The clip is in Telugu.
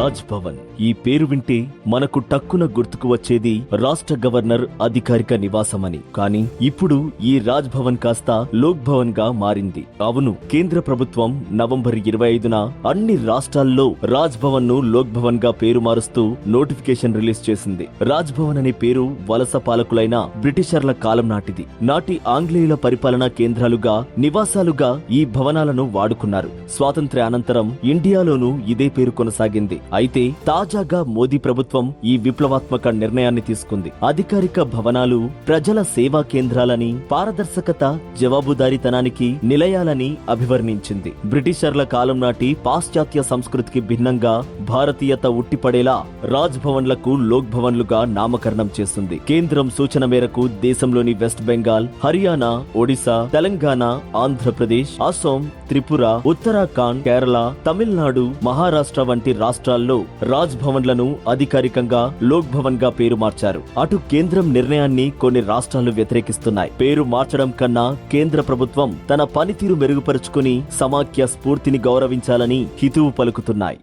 రాజ్ భవన్. ఈ పేరు వింటే మనకు టక్కున గుర్తుకు వచ్చేది రాష్ట్ర గవర్నర్ అధికారిక నివాసమని. కానీ ఇప్పుడు ఈ రాజ్ భవన్ కాస్త లోక్ భవన్గా మారింది. అవును కేంద్ర ప్రభుత్వం నవంబర్ ఇరవై ఐదున అన్ని రాష్ట్రాల్లో రాజ్ భవన్ను లోక్ భవన్గా పేరు మారుస్తూ నోటిఫికేషన్ రిలీజ్ చేసింది. రాజ్ భవన్ అనే పేరు వలస పాలకులైన బ్రిటిషర్ల కాలం నాటిది. నాటి ఆంగ్లేయుల పరిపాలనా కేంద్రాలుగా నివాసాలుగా ఈ భవనాలను వాడుకున్నారు. స్వాతంత్ర్య అనంతరం ఇండియాలోనూ ఇదే పేరు కొనసాగింది. అయితే తాజాగా మోదీ ప్రభుత్వం ఈ విప్లవాత్మక నిర్ణయాన్ని తీసుకుంది. అధికారిక భవనాలు ప్రజల సేవా కేంద్రాలని పారదర్శకత జవాబుదారీతనానికి నిలయాలని అభివర్ణించింది. బ్రిటిషర్ల కాలం నాటి పాశ్చాత్య సంస్కృతికి భిన్నంగా భారతీయత ఉట్టిపడేలా రాజ్ భవన్లకు లోక్ భవన్లుగా నామకరణం చేస్తుంది కేంద్రం సూచన మేరకు దేశంలోని వెస్ట్ బెంగాల్ హర్యానా ఒడిశా తెలంగాణ ఆంధ్రప్రదేశ్ అసోం త్రిపుర ఉత్తరాఖండ్ కేరళ తమిళనాడు మహారాష్ట్ర వంటి రాష్ట్రాల్లో రాజ్ భవన్లను అధికారికంగా లోక్ భవన్గా పేరు మార్చారు. అటు కేంద్రం నిర్ణయాన్ని కొన్ని రాష్ట్రాలు వ్యతిరేకిస్తున్నాయి. పేరు మార్చడం కన్నా కేంద్ర ప్రభుత్వం తన పనితీరు మెరుగుపరుచుకుని సమాఖ్య స్ఫూర్తిని గౌరవించాలని హితువు పలుకుతున్నాయి.